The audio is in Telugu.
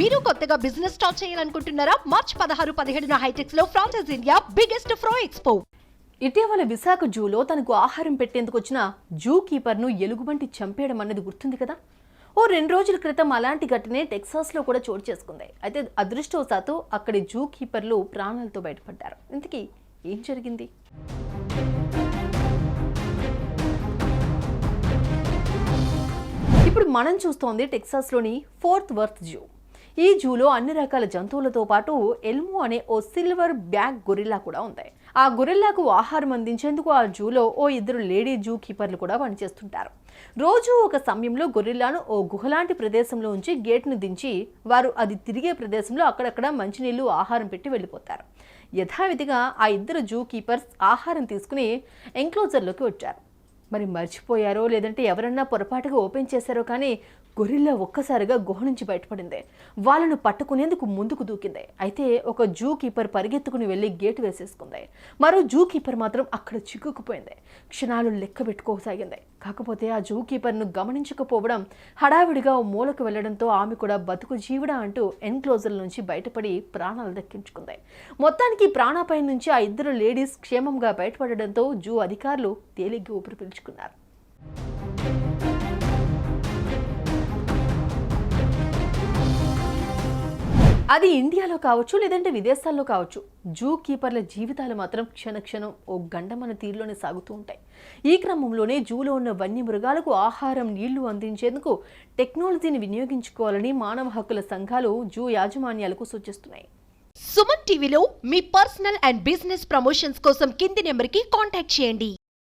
మీరు కొత్తగా బిజినెస్ స్టార్ట్ చేయాలనుకుంటున్నారా? మార్చ్ పదహారు పదిహేడున హైటెక్స్లో ఫ్రాన్సెస్ ఇండియా బిగ్గెస్ట్ ఫ్రో ఎక్స్పో ఇటీవల విశాఖ జూలో తనకు ఆహారం పెట్టేందుకు వచ్చిన జూ కీపర్ను ఎలుగుబంటి చంపేయడం అన్నది గుర్తుంది కదా? ఓ రెండు రోజుల క్రితం అలాంటి ఘటనే టెక్సాస్లో కూడా చోటు చేసుకుంది. అయితే అదృష్టవశాత్తు అక్కడి జూ కీపర్లు ప్రాణాలతో బయటపడ్డారు. ఇంతకీ ఏం జరిగింది? ఇప్పుడు మనం చూస్తోంది టెక్సాస్లోని ఫోర్త్ వర్త్ జూ. ఈ జూలో అన్ని రకాల జంతువులతో పాటు ఎల్మో అనే ఓ సిల్వర్ బ్యాగ్ గొరిల్లా కూడా ఉంది. ఆ గొరిల్లాకు ఆహారం అందించేందుకు ఆ జూలో ఓ ఇద్దరు లేడీ జూ కీపర్లు కూడా పనిచేస్తుంటారు. రోజు ఒక సమయంలో గొరిల్లాను ఓ గుహలాంటి ప్రదేశంలో ఉంచి గేట్ను దించి వారు అది తిరిగే ప్రదేశంలో అక్కడక్కడ మంచినీళ్ళు ఆహారం పెట్టి వెళ్ళిపోతారు. యథావిధిగా ఆ ఇద్దరు జూ కీపర్స్ ఆహారం తీసుకుని ఎంక్లోజర్లోకి వచ్చారు. మరి మర్చిపోయారో లేదంటే ఎవరన్నా పొరపాటుగా ఓపెన్ చేశారో కానీ గొరిల్లా ఒక్కసారిగా గుహ నుంచి బయటపడింది. వాళ్ళను పట్టుకునేందుకు ముందుకు దూకింది. అయితే ఒక జూ కీపర్ పరిగెత్తుకుని వెళ్ళి గేటు వేసేసుకుంది. మరో జూ కీపర్ మాత్రం అక్కడ చిక్కుకుపోయింది. క్షణాలు లెక్క పెట్టుకోసాగింది. కాకపోతే ఆ జూ కీపర్ను గమనించకపోవడం హడావిడిగా ఓ మూలకు వెళ్ళడంతో ఆమె కూడా బతుకు జీవుడా అంటూ ఎన్క్లోజర్ నుంచి బయటపడి ప్రాణాలు దక్కించుకుంది. మొత్తానికి ప్రాణాపాయం నుంచి ఆ ఇద్దరు లేడీస్ క్షేమంగా బయటపడడంతో జూ అధికారులు తేలిగ్గా ఊపిరి పీల్చుకున్నారు. అది ఇండియాలో కావచ్చు లేదంటే విదేశాల్లో కావచ్చు. జూ కీపర్ల జీవితాలు మాత్రం క్షణక్షణం ఓ గండమన తీరులోనే సాగుతూ ఉంటాయి. ఈ క్రమంలోనే జూలో ఉన్న వన్యమృగాలకు ఆహారం నీళ్ళు అందించేందుకు టెక్నాలజీని వినియోగించుకోవాలని మానవ హక్కుల సంఘాలు జూ యాజమాన్యాలకు సూచిస్తున్నాయి. సుమన్ టీవీలో మీ పర్సనల్ అండ్ బిజినెస్ ప్రమోషన్స్ కోసం కింది నెంబర్కి కాంటాక్ట్ చేయండి.